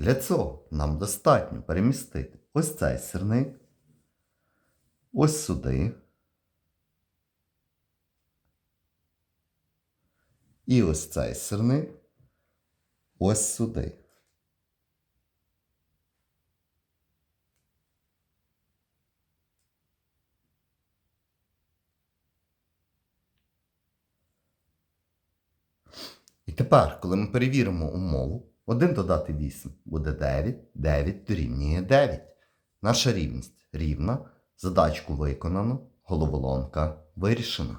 Для цього нам достатньо перемістити ось цей сірник, ось сюди. І ось цей сирник ось сюди. І тепер, коли ми перевіримо умову, 1 додати 8 буде 9, 9 дорівнює 9. Наша рівність рівна, задачку виконано, головоломка вирішена.